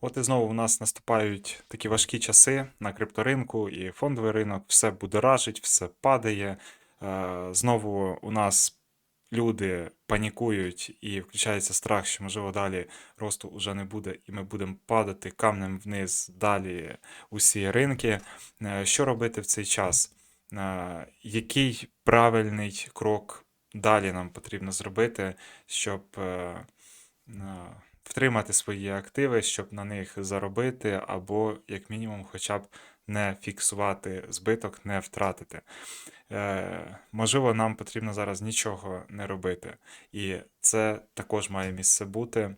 От і знову у нас наступають такі важкі часи на крипторинку і фондовий ринок, все будоражить, все падає. Е, Знову у нас люди панікують і включається страх, що можливо далі росту вже не буде, і ми будемо падати камнем вниз далі усі ринки. Е, Що робити в цей час? Е, Який правильний крок далі нам потрібно зробити, щоб втримати свої активи, щоб на них заробити, або, як мінімум, хоча б не фіксувати збиток, не втратити. Е, можливо, нам потрібно зараз нічого не робити. І це також має місце бути.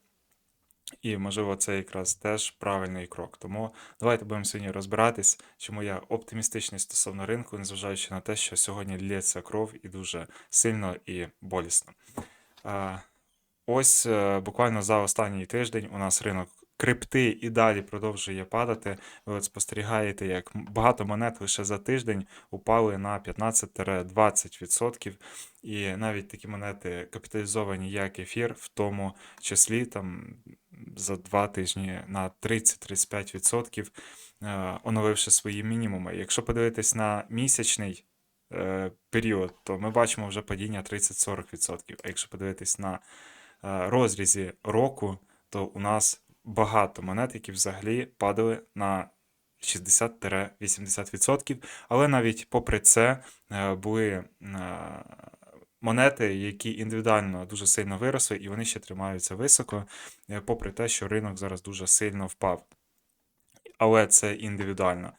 І, можливо, це якраз теж правильний крок. Тому давайте будемо сьогодні розбиратись, чому я оптимістичний стосовно ринку, незважаючи на те, що сьогодні лється кров і дуже сильно і болісно. Ось е, буквально за останній тиждень у нас ринок крипти і далі продовжує падати. Ви от спостерігаєте, як багато монет лише за тиждень упали на 15-20%. І навіть такі монети капіталізовані, як ефір, в тому числі там за два тижні на 30-35%, е, оновивши свої мінімуми. Якщо подивитись на місячний е, період, то ми бачимо вже падіння 30-40%. А якщо подивитись на розрізі року, то у нас багато монет, які взагалі падали на 60-80%. Але навіть попри це е, були е, монети, які індивідуально дуже сильно виросли, і вони ще тримаються високо, е, попри те, що ринок зараз дуже сильно впав. Але це індивідуально.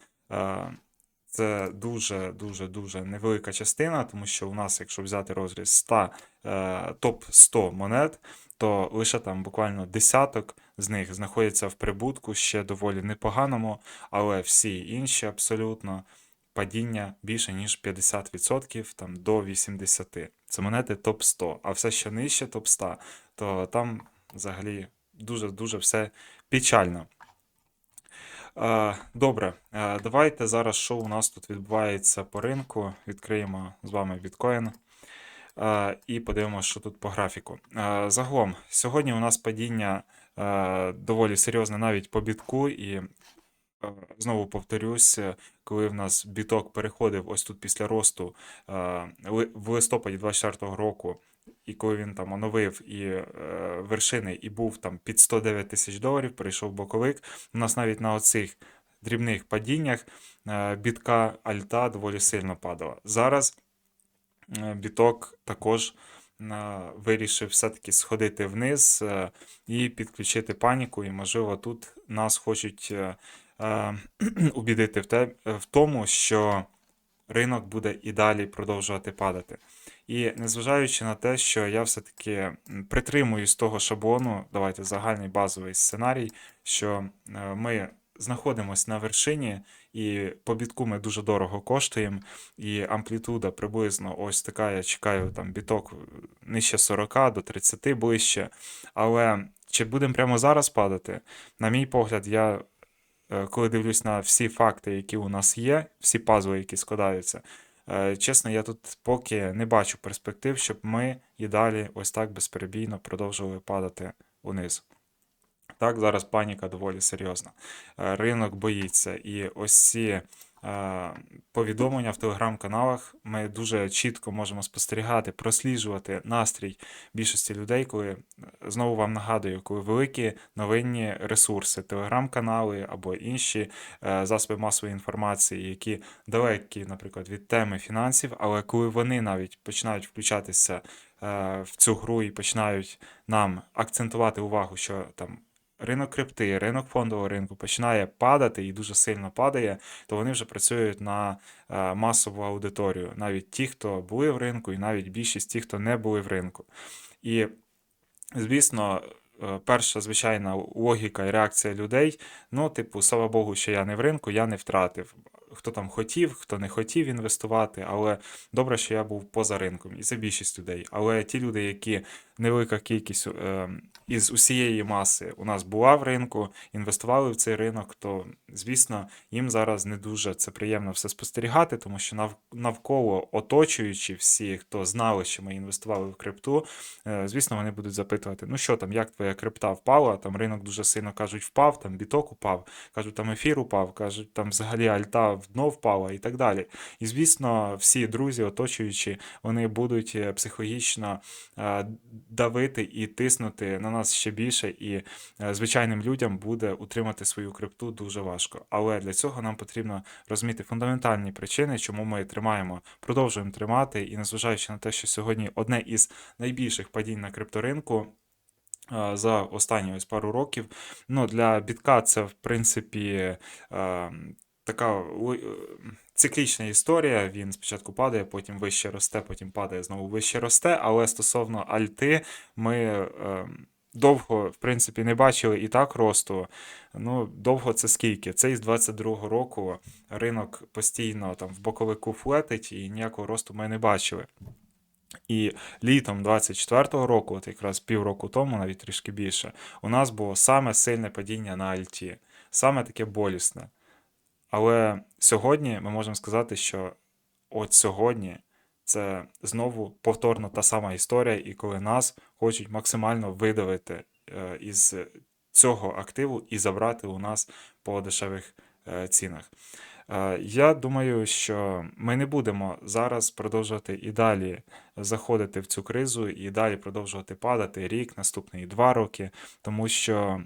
Це дуже дуже дуже невелика частина, тому що у нас, якщо взяти розріз 100, е, топ 100 монет, то лише там буквально десяток з них знаходяться в прибутку ще доволі непоганому, але всі інші абсолютно падіння більше ніж 50%, там до 80%. Це монети топ 100, а все, що нижче топ 100, то там взагалі дуже-дуже все печально. Добре, давайте зараз, що у нас тут відбувається по ринку. Відкриємо з вами біткоін і подивимося, що тут по графіку. Загалом, сьогодні у нас падіння доволі серйозне навіть по бітку, і знову повторюсь, коли в нас біток переходив ось тут після росту в листопаді 24 року. І коли він там оновив і е, вершини і був там під 109 тисяч доларів, перейшов боковик. У нас навіть на оцих дрібних падіннях е, бітка альта доволі сильно падала. Зараз е, біток також е, вирішив все-таки сходити вниз е, і підключити паніку. І, можливо, тут нас хочуть е, убідити в тому, що ринок буде і далі продовжувати падати. І незважаючи на те, що я все-таки м, притримуюсь того шаблону, давайте загальний базовий сценарій, що е, ми знаходимося на вершині, і по бітку ми дуже дорого коштуємо, і амплітуда приблизно ось така, я чекаю там біток е, нижче 40 до 30 ближче. Але чи будемо прямо зараз падати? На мій погляд, я коли дивлюсь на всі факти, які у нас є, всі пазли, які складаються, е, чесно, я тут поки не бачу перспектив, щоб ми і далі ось так безперебійно продовжували падати униз. Так, зараз паніка доволі серйозна. Е, Ринок боїться, і ось ці е, повідомлення в телеграм-каналах ми дуже чітко можемо спостерігати, просліджувати настрій більшості людей, коли е, знову вам нагадую, коли великі новинні ресурси, телеграм-канали або інші е, засоби масової інформації, які далекі, наприклад, від теми фінансів, але коли вони навіть починають включатися е, в цю гру і починають нам акцентувати увагу, що там. Ринок крипти, ринок фондового ринку починає падати і дуже сильно падає, то вони вже працюють на е, масову аудиторію. Навіть ті, хто були в ринку, і навіть більшість ті, хто не були в ринку. І Звісно, е, перша звичайна логіка і реакція людей: ну, типу, слава Богу, що я не в ринку, я не втратив. хто там хотів, хто не хотів інвестувати, але добре, що я був поза ринком, і це більшість людей. Але ті люди, які невелика кількість е, із усієї маси у нас була в ринку, інвестували в цей ринок, то звісно, їм зараз не дуже це приємно все спостерігати, тому що навколо оточуючи всі, хто знали, що ми інвестували в крипту, е, звісно, вони будуть запитувати: ну що там, як твоя крипта впала? Там ринок дуже сильно кажуть, впав, там біток упав, кажуть, там ефір упав, кажуть, там взагалі альта в дно впала і так далі. І звісно, всі друзі, оточуючі, вони будуть е, психологічно давити і тиснути на нас ще більше, і е, звичайним людям буде утримати свою крипту дуже важко. Але для цього нам потрібно розуміти фундаментальні причини, чому ми тримаємо, продовжуємо тримати, і незважаючи на те, що сьогодні одне із найбільших падінь на крипторинку. е, За останні ось пару років. Ну, для бітка це, в принципі, е, така циклічна історія. Він спочатку падає, потім вище росте, потім падає, знову вище росте. Але стосовно альти, ми е, довго, в принципі, не бачили і так росту. Ну, довго це скільки? Це із 22-го року ринок постійно там в боковику флетить і ніякого росту ми не бачили. І літом 24-го року, от якраз півроку тому, навіть трішки більше, у нас було саме сильне падіння на альті, саме таке болісне. Але сьогодні ми можемо сказати, що от сьогодні це знову повторно та сама історія, і коли нас хочуть максимально видавити е, із цього активу і забрати у нас по дешевих е, цінах. Е, Я думаю, що ми не будемо зараз продовжувати і далі заходити в цю кризу, і далі продовжувати падати рік, наступний два роки, тому що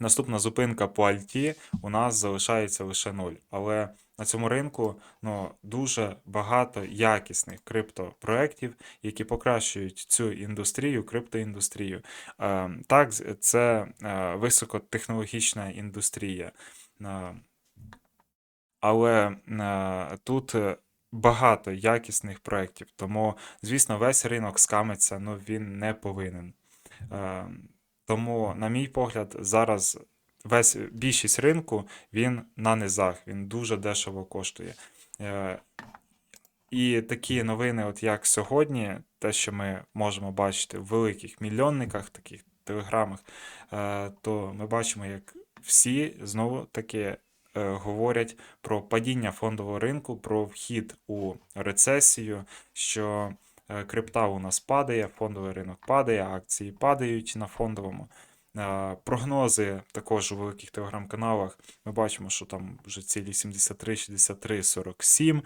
наступна зупинка по альті у нас залишається лише нуль. Але на цьому ринку ну, дуже багато якісних криптопроєктів, які покращують цю індустрію, криптоіндустрію. Е, Так, це е, високотехнологічна індустрія. Е, Але тут багато якісних проєктів, тому, звісно, весь ринок скамиться, ну він не повинен. Тому, на мій погляд, зараз весь більшість ринку він на низах, він дуже дешево коштує. Е, І такі новини, от як сьогодні, те, що ми можемо бачити в великих мільйонниках, таких телеграмах, е, то ми бачимо, як всі знову таки е, говорять про падіння фондового ринку, про вхід у рецесію, що крипта у нас падає, фондовий ринок падає, акції падають на фондовому. Е, Прогнози також у великих телеграм-каналах. Ми бачимо, що там вже цілі 73, 63, 47.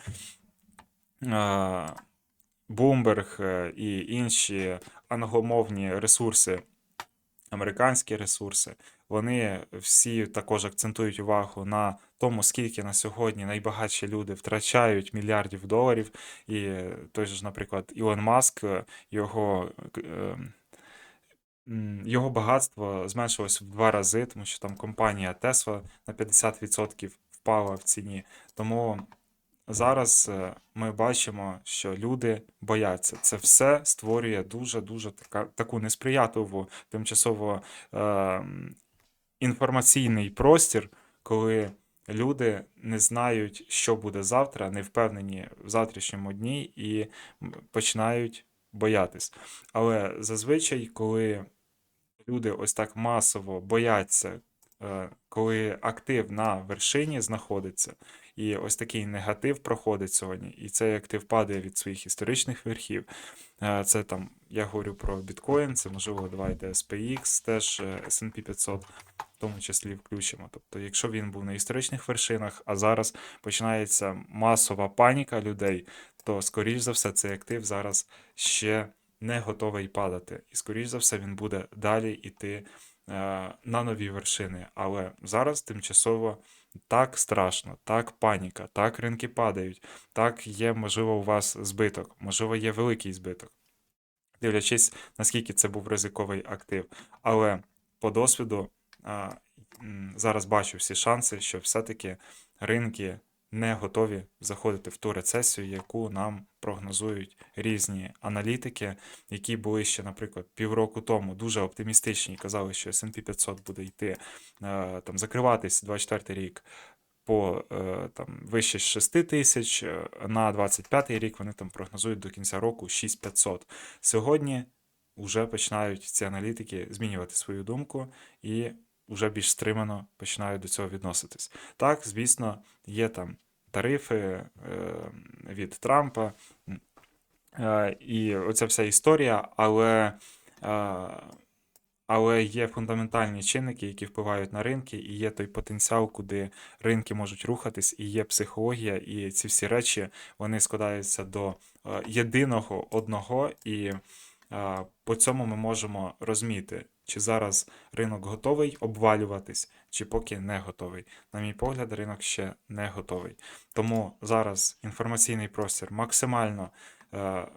Bloomberg е, і інші англомовні ресурси, американські ресурси, вони всі також акцентують увагу на тому, скільки на сьогодні найбагатші люди втрачають мільярдів доларів. І той же наприклад, Ілон Маск, е, його. е, Його багатство зменшилось в два рази, тому що там компанія Tesla на 50% впала в ціні. Тому зараз е, ми бачимо, що люди бояться. Це все створює дуже-дуже така, таку несприятливу тимчасово е, інформаційний простір, коли люди не знають, що буде завтра, не впевнені в завтрашньому дні і починають боятись. Але зазвичай, коли люди ось так масово бояться, е, коли актив на вершині знаходиться, і ось такий негатив проходить сьогодні, і цей актив падає від своїх історичних верхів. Е, Це там, я говорю про біткоін, це можливо, давайте SPX, теж е, S&P 500, в тому числі включимо. Тобто, якщо він був на історичних вершинах, а зараз починається масова паніка людей, то, скоріш за все, цей актив зараз ще не готовий падати. І, скоріш за все, він буде далі йти е, на нові вершини. Але зараз тимчасово так страшно, так паніка, так ринки падають, так є, можливо, у вас збиток, можливо, є великий збиток, дивлячись, наскільки це був ризиковий актив. Але по досвіду зараз бачу всі шанси, що все-таки ринки не готові заходити в ту рецесію, яку нам прогнозують різні аналітики, які були ще, наприклад, півроку тому дуже оптимістичні казали, що S&P 500 буде йти е, там закриватись 24 рік по по е, там, вище 6 тисяч, е, на 25 рік вони там прогнозують до кінця року 6500. Сьогодні вже починають ці аналітики змінювати свою думку і вже більш стримано починають до цього відноситись. Так, звісно, є там тарифи е, від Трампа е, і оця вся історія, але. е, але є фундаментальні чинники, які впливають на ринки, і є той потенціал, куди ринки можуть рухатись, і є психологія, і ці всі речі вони складаються до єдиного одного, і по цьому ми можемо розуміти, чи зараз ринок готовий обвалюватись, чи поки не готовий. На мій погляд, ринок ще не готовий. Тому зараз інформаційний простір максимально. е,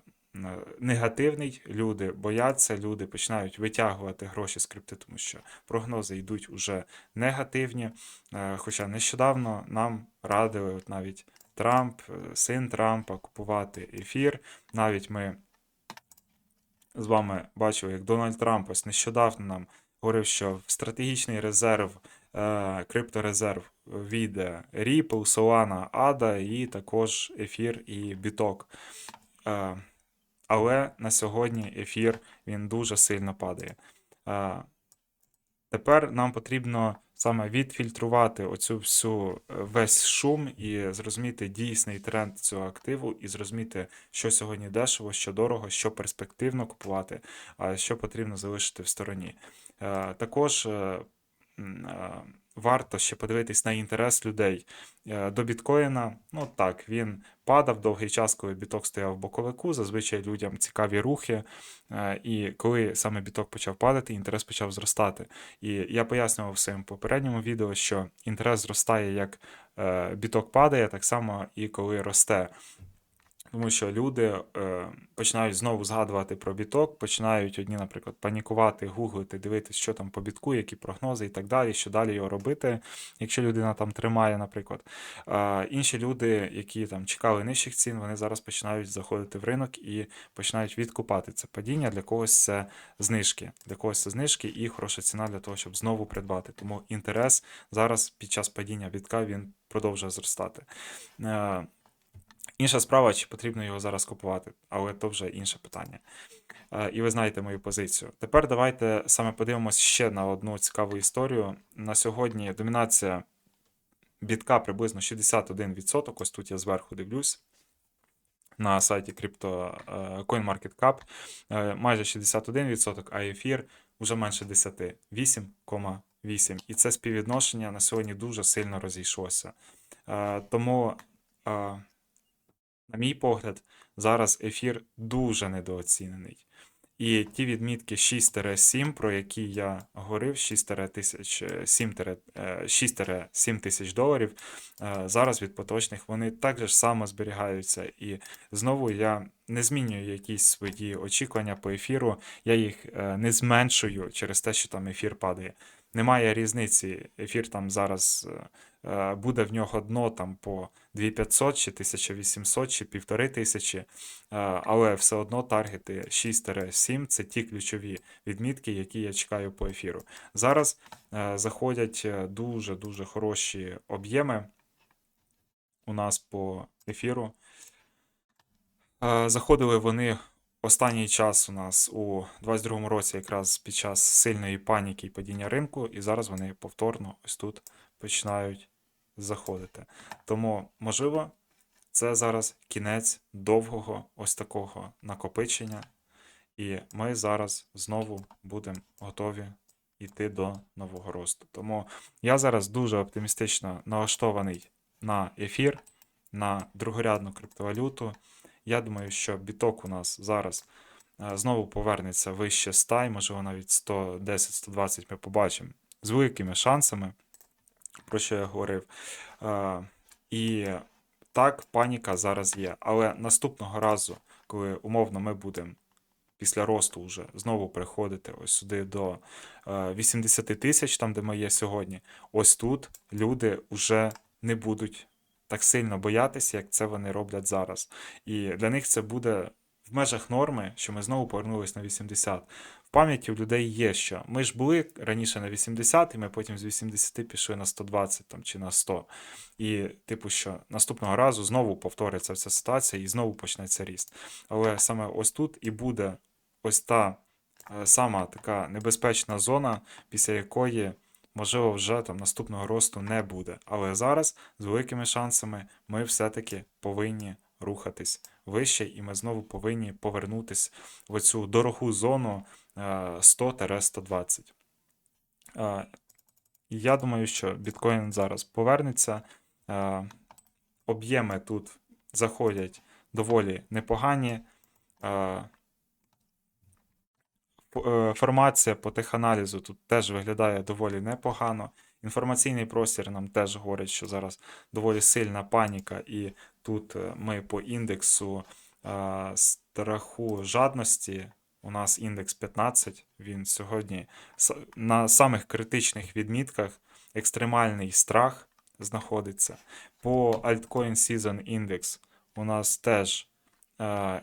Негативний, люди бояться, люди починають витягувати гроші з крипти, тому що прогнози йдуть уже негативні. Е, Хоча нещодавно нам радили от навіть Трамп, е, син Трампа, купувати ефір. Навіть ми з вами бачили, як Дональд Трамп ось нещодавно нам говорив, що в стратегічний резерв, е, крипторезерв війде Ripple, Solana, ADA і також ефір і біток. Е, але на сьогодні ефір він дуже сильно падає. Е, Тепер нам потрібно саме відфільтрувати оцю всю е, весь шум і зрозуміти дійсний тренд цього активу, і зрозуміти, що сьогодні дешево, що дорого, що перспективно купувати, а що потрібно залишити в стороні. Е, Також е, варто ще подивитись на інтерес людей е, до біткоїна. Ну так, він падав довгий час, коли біток стояв в боковику. Зазвичай людям цікаві рухи. е, І коли саме біток почав падати, інтерес почав зростати. І я пояснював в своєму попередньому відео, що інтерес зростає як е, біток падає, так само і коли росте. Тому що люди е, починають знову згадувати про біток, починають одні, наприклад, панікувати, гуглити, дивитися, що там по бітку, які прогнози і так далі, що далі його робити, якщо людина там тримає, наприклад. А інші люди, які там чекали нижчих цін, вони зараз починають заходити в ринок і починають відкупати це падіння. Для когось це знижки, для когось це знижки і хороша ціна для того, щоб знову придбати. Тому інтерес зараз під час падіння бітка він продовжує зростати. Е, Інша справа, чи потрібно його зараз купувати, але то вже інше питання. Е, І ви знаєте мою позицію. Тепер давайте саме подивимося ще на одну цікаву історію. На сьогодні домінація бітка приблизно 61%. Ось тут я зверху дивлюсь. На сайті Crypto е, CoinMarketCap Е, майже 61%, а ефір вже менше 10, 8,8. І це співвідношення на сьогодні дуже сильно розійшлося. Тому на мій погляд, зараз ефір дуже недооцінений. І ті відмітки 6-7, про які я говорив, 6-7 тисяч доларів, е, зараз від поточних вони так же ж само зберігаються. І знову я не змінюю якісь свої очікування по ефіру, я їх е, не зменшую через те, що там ефір падає. Немає різниці. Ефір там зараз е, е, буде в нього дно там по 2500 чи 1800 чи 1500, е, але все одно таргети 6-7 це ті ключові відмітки, які я чекаю по ефіру. Зараз е, заходять е, дуже-дуже хороші об'єми у нас по ефіру. Е, Заходили вони останній час у нас у 22-му році, якраз під час сильної паніки і падіння ринку, і зараз вони повторно ось тут починають заходити. Тому, можливо, це зараз кінець довгого ось такого накопичення, і ми зараз знову будемо готові йти до нового росту. Тому я зараз дуже оптимістично налаштований на ефір, на другорядну криптовалюту. Я думаю, що біток у нас зараз е, знову повернеться вище 100, і, можливо, навіть 110-120 ми побачимо з великими шансами, про що я говорив. Е, І так, паніка зараз є. Але наступного разу, коли умовно ми будемо після росту вже знову приходити ось сюди до е, 80 тисяч, там де ми є сьогодні, ось тут люди вже не будуть так сильно боятися, як це вони роблять зараз. І для них це буде в межах норми, що ми знову повернулись на 80. Пам'яті у людей є що. Ми ж були раніше на 80, і ми потім з 80 пішли на 120 там, чи на 100. І, типу, що наступного разу знову повториться вся ситуація і знову почнеться ріст. Але саме ось тут і буде ось та е, сама така небезпечна зона, після якої, можливо, вже там наступного росту не буде. Але зараз з великими шансами ми все-таки повинні рухатись вище, і ми знову повинні повернутись в оцю дорогу зону е, 100-120. Е, Я думаю, що біткоін зараз повернеться. Е, Об'єми тут заходять доволі непогані. Е, е, Формація по теханалізу тут теж виглядає доволі непогано. Інформаційний простір нам теж говорить, що зараз доволі сильна паніка, і тут е, ми по індексу е, страху жадності. У нас індекс 15, він сьогодні на самих критичних відмітках екстремальний страх знаходиться. По Altcoin Season Index у нас теж е,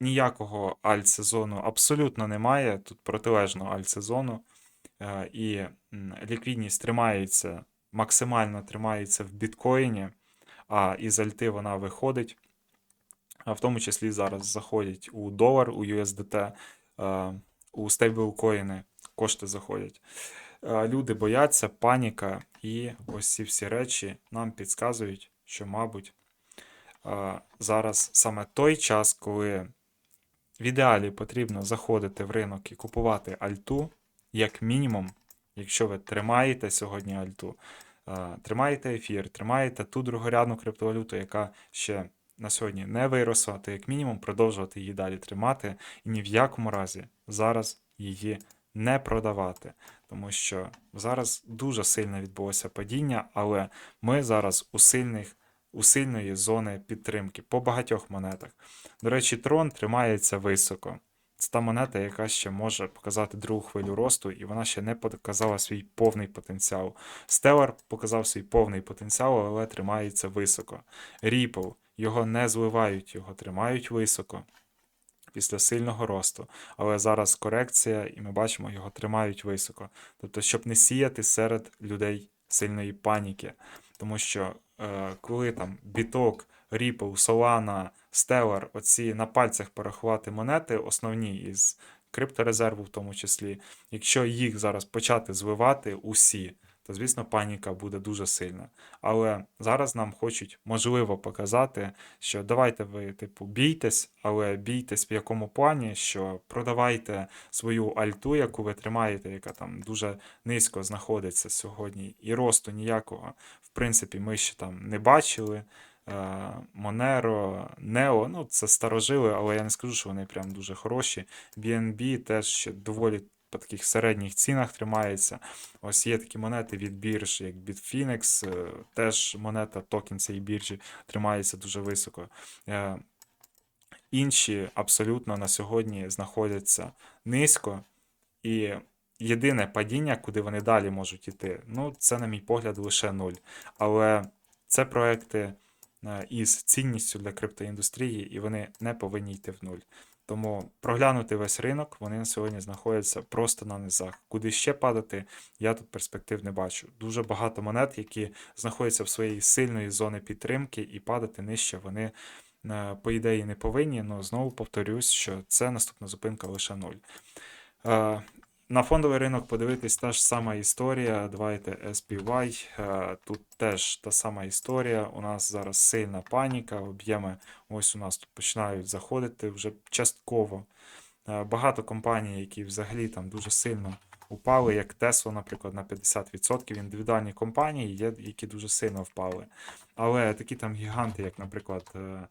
ніякого альт-сезону абсолютно немає. Тут протилежно альт-сезону. Е, І ліквідність тримається, максимально тримається в біткоїні, а із альти вона виходить. А в тому числі зараз заходять у долар, у USDT, е, у стейблкоїни кошти заходять. Е, Люди бояться, паніка, і ось ці всі речі нам підказують, що, мабуть, е, зараз саме той час, коли в ідеалі потрібно заходити в ринок і купувати альту, як мінімум, якщо ви тримаєте сьогодні альту, тримаєте ефір, тримаєте ту другорядну криптовалюту, яка ще на сьогодні не виросла, то як мінімум продовжувати її далі тримати і ні в якому разі зараз її не продавати. Тому що зараз дуже сильно відбулося падіння, але ми зараз у сильних у сильної зони підтримки по багатьох монетах. До речі, трон тримається високо. Це та монета, яка ще може показати другу хвилю росту, і вона ще не показала свій повний потенціал. Stellar показав свій повний потенціал, але тримається високо. Ripple, його не зливають, його тримають високо після сильного росту. Але зараз корекція, і ми бачимо, його тримають високо. Тобто, щоб не сіяти серед людей сильної паніки. Тому що е, коли там біток, Ripple, Solana, Stellar, оці на пальцях порахувати монети, основні із крипторезерву в тому числі, якщо їх зараз почати звивати усі, то звісно паніка буде дуже сильна. Але зараз нам хочуть можливо показати, що давайте ви, типу, бійтесь, але бійтесь в якому плані, що продавайте свою альту, яку ви тримаєте, яка там дуже низько знаходиться сьогодні, і росту ніякого, в принципі, ми ще там не бачили. Е, Monero, Neo, ну це старожили, але я не скажу, що вони прям дуже хороші. BNB теж ще доволі по таких середніх цінах тримається. Ось є такі монети від бірж, як Bitfinex, е, теж монета токен цієї біржі тримається дуже високо. Е, Інші абсолютно на сьогодні знаходяться низько. І єдине падіння, куди вони далі можуть іти, ну, це, на мій погляд, лише нуль. Але це проекти із цінністю для криптоіндустрії, і вони не повинні йти в нуль. Тому проглянути весь ринок, вони на сьогодні знаходяться просто на низах. Куди ще падати, я тут перспектив не бачу. Дуже багато монет, які знаходяться в своїй сильної зони підтримки, і падати нижче вони, е, по ідеї, не повинні. але знову повторюсь, що це наступна зупинка лише нуль. На фондовий ринок подивитись та ж сама історія. Давайте SPY. Е, Тут теж та сама історія. У нас зараз сильна паніка, об'єми ось у нас тут починають заходити вже частково. Е, Багато компаній, які взагалі там дуже сильно упали, як Tesla, наприклад, на 50%. Індивідуальні компанії є, які дуже сильно впали. Але такі там гіганти, як, наприклад, е,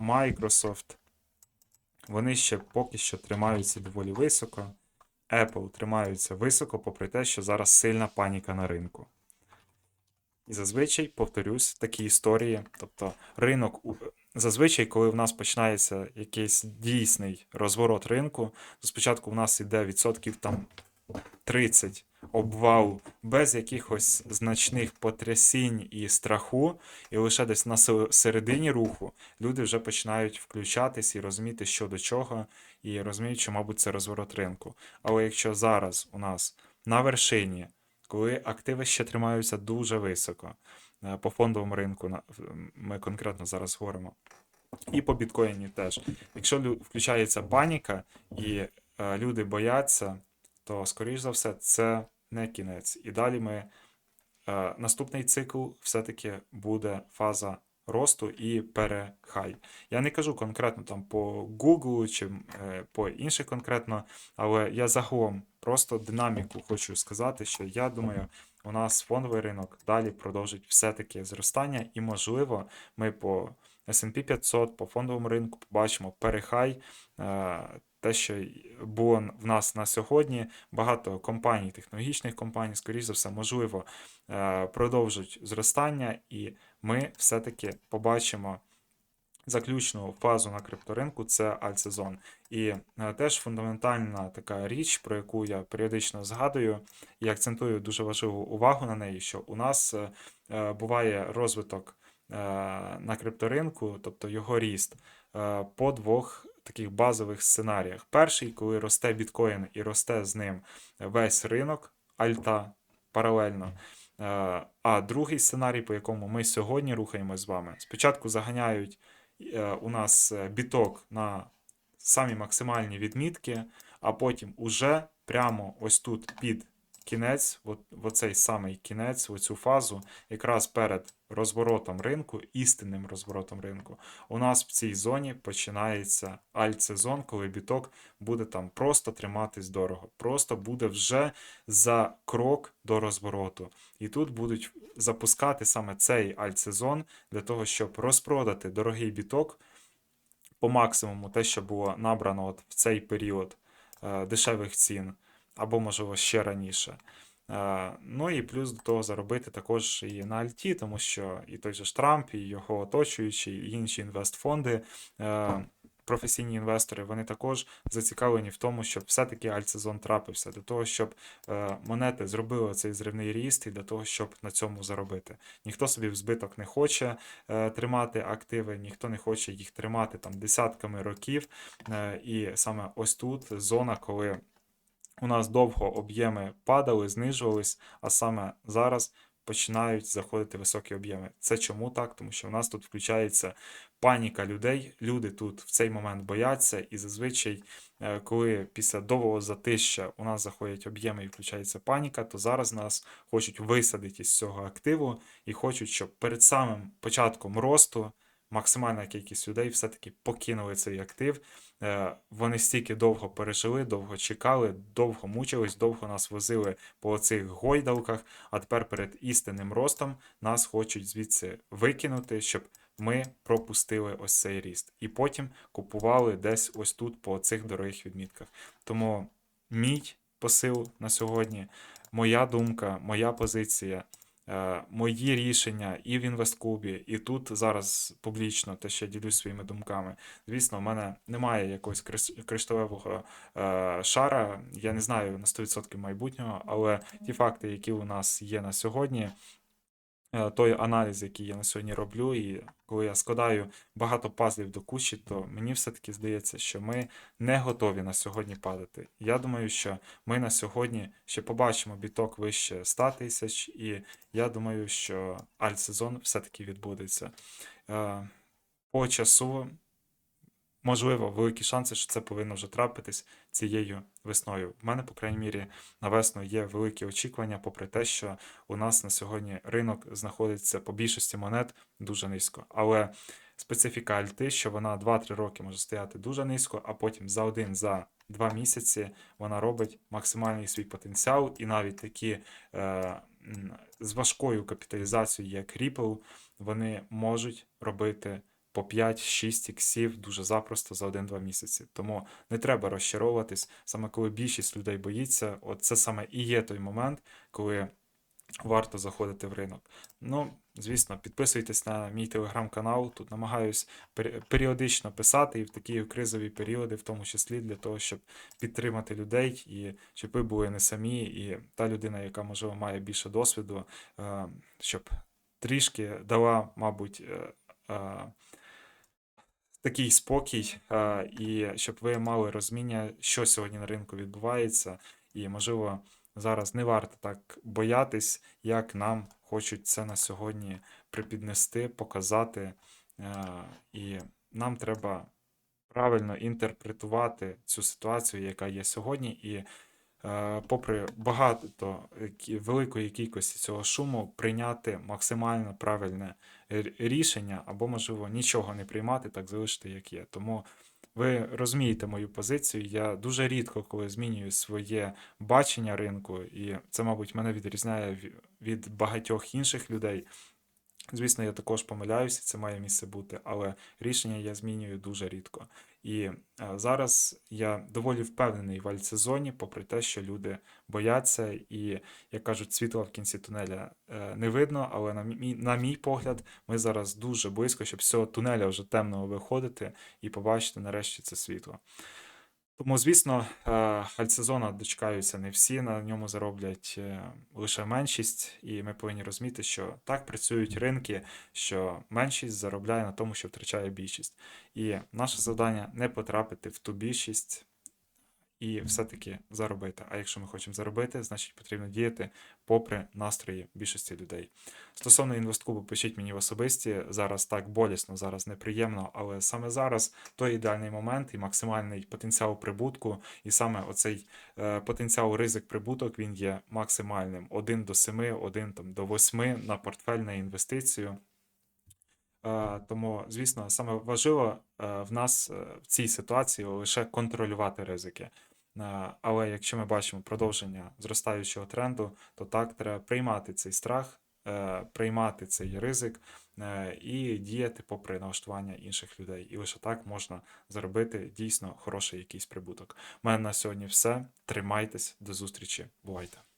Microsoft, вони ще поки що тримаються доволі високо. Apple тримаються високо, попри те, що зараз сильна паніка на ринку. І зазвичай, повторюсь, такі історії. Тобто ринок зазвичай, коли в нас починається якийсь дійсний розворот ринку, то спочатку в нас йде відсотків там 30 обвал без якихось значних потрясінь і страху, і лише десь на середині руху люди вже починають включатись і розуміти, що до чого, і розуміють, що, мабуть, це розворот ринку. Але якщо зараз у нас на вершині, коли активи ще тримаються дуже високо, е, по фондовому ринку ми конкретно зараз говоримо, і по біткоїні теж. Якщо включається паніка і е, люди бояться, то, скоріш за все, це не кінець. І далі ми е, наступний цикл все-таки буде фаза росту і перехай. Я не кажу конкретно там по Google чи е, по інших конкретно, але я загалом просто динаміку хочу сказати, що я думаю, у нас фондовий ринок далі продовжить все-таки зростання, і, можливо, ми по S&P 500, по фондовому ринку побачимо перехай. Те, що було в нас на сьогодні, багато компаній, технологічних компаній, скоріш за все, можливо, е, продовжать зростання, і ми все-таки побачимо заключну фазу на крипторинку це альтсезон. І е, теж фундаментальна така річ, про яку я періодично згадую і акцентую дуже важливу увагу на неї, що у нас е, буває розвиток на крипторинку, тобто його ріст, по двох таких базових сценаріях. Перший, коли росте біткоін і росте з ним весь ринок, альта паралельно. Е, А другий сценарій, по якому ми сьогодні рухаємось з вами, спочатку заганяють е, у нас е, біток на самі максимальні відмітки, а потім уже прямо ось тут під кінець, от, оцей самий кінець, оцю фазу, якраз перед розворотом ринку, істинним розворотом ринку, у нас в цій зоні починається альт-сезон, коли біток буде там просто триматись дорого, просто буде вже за крок до розвороту. І тут будуть запускати саме цей альт-сезон для того, щоб розпродати дорогий біток по максимуму те, що було набрано от в цей період е, дешевих цін, або, можливо, ще раніше. Е, Ну і плюс до того заробити також і на Альті, тому що і той же ж Трамп, і його оточуючі, і інші інвестфонди, е, професійні інвестори, вони також зацікавлені в тому, щоб все-таки альтсезон трапився, для того, щоб е, монети зробили цей зривний ріст і для того, щоб на цьому заробити. Ніхто собі в збиток не хоче тримати активи, ніхто не хоче їх тримати там десятками років. І саме ось тут зона, коли у нас довго об'єми падали, знижувались, а саме зараз починають заходити високі об'єми. Це чому так? Тому що у нас тут включається паніка людей. Люди тут в цей момент бояться, і зазвичай, е, коли після довгого затища у нас заходять об'єми і включається паніка, то зараз нас хочуть висадити з цього активу і хочуть, щоб перед самим початком росту максимальна кількість людей все-таки покинули цей актив. Е, Вони стільки довго пережили, довго чекали, довго мучились, довго нас возили по цих гойдалках, а тепер перед істинним ростом нас хочуть звідси викинути, щоб ми пропустили ось цей ріст. І потім купували десь ось тут по цих дорогих відмітках. Тому мій посил на сьогодні, моя думка, моя позиція. Е, Мої рішення і в Інвесткубі, і тут зараз публічно, те, що я ділюсь своїми думками. Звісно, в мене немає якогось кришталевого е, шара. Я не знаю на 100% майбутнього, але ті факти, які у нас є на сьогодні, той аналіз, який я на сьогодні роблю, і коли я складаю багато пазлів до кучі, то мені все-таки здається, що ми не готові на сьогодні падати. Я думаю, що ми на сьогодні ще побачимо біток вище 100 тисяч, і я думаю, що альт-сезон все-таки відбудеться. Е, По часу, можливо, великі шанси, що це повинно вже трапитись цією весною. В мене, по крайній мірі, на весну є великі очікування, попри те, що у нас на сьогодні ринок знаходиться по більшості монет дуже низько. Але специфіка альти, що вона 2-3 роки може стояти дуже низько, а потім за один, за два місяці вона робить максимальний свій потенціал, і навіть такі е, з важкою капіталізацією, як Ripple, вони можуть робити по 5-6 іксів дуже запросто за 1-2 місяці. Тому не треба розчаровуватись. Саме коли більшість людей боїться, от це саме і є той момент, коли варто заходити в ринок. Ну, звісно, підписуйтесь на мій телеграм-канал. Тут намагаюсь періодично писати і в такі кризові періоди, в тому числі для того, щоб підтримати людей і щоб ви були не самі, і та людина, яка можливо має більше досвіду, е, щоб трішки дала, мабуть, е, такий спокій, е, і щоб ви мали розуміння, що сьогодні на ринку відбувається, і можливо зараз не варто так боятись, як нам хочуть це на сьогодні припіднести, показати. Е, І нам треба правильно інтерпретувати цю ситуацію, яка є сьогодні, і попри багато великої кількості цього шуму, прийняти максимально правильне рішення, або, можливо, нічого не приймати, так залишити, як є. Тому ви розумієте мою позицію. Я дуже рідко, коли змінюю своє бачення ринку, і це, мабуть, мене відрізняє від багатьох інших людей. Звісно, я також помиляюся, це має місце бути, але рішення я змінюю дуже рідко. І е, зараз я доволі впевнений в альтсезоні, попри те, що люди бояться, і, як кажуть, світла в кінці тунеля е, не видно, але на мій, на мій погляд, ми зараз дуже близько, щоб з цього тунеля вже темного виходити і побачити нарешті це світло. Тому, звісно, е, альтсезона дочекаються не всі, на ньому зароблять е, лише меншість, і ми повинні розуміти, що так працюють ринки, що меншість заробляє на тому, що втрачає більшість. І наше завдання не потрапити в ту більшість і все-таки заробити. А якщо ми хочемо заробити, значить потрібно діяти попри настрої більшості людей. Стосовно інвесткубу, пишіть мені в особисті. Зараз так болісно, зараз неприємно, але саме зараз той ідеальний момент і максимальний потенціал прибутку, і саме оцей е, потенціал ризик прибуток він є максимальним. 1 до 7, 1 там, до 8 на портфель на інвестицію. Е, Тому, звісно, саме важливо е, в нас в цій ситуації лише контролювати ризики. Е, Але якщо ми бачимо продовження зростаючого тренду, то так треба приймати цей страх, е, приймати цей ризик е, і діяти попри налаштування інших людей. І лише так можна заробити дійсно хороший якийсь прибуток. У мене на сьогодні все. Тримайтесь, до зустрічі, бувайте!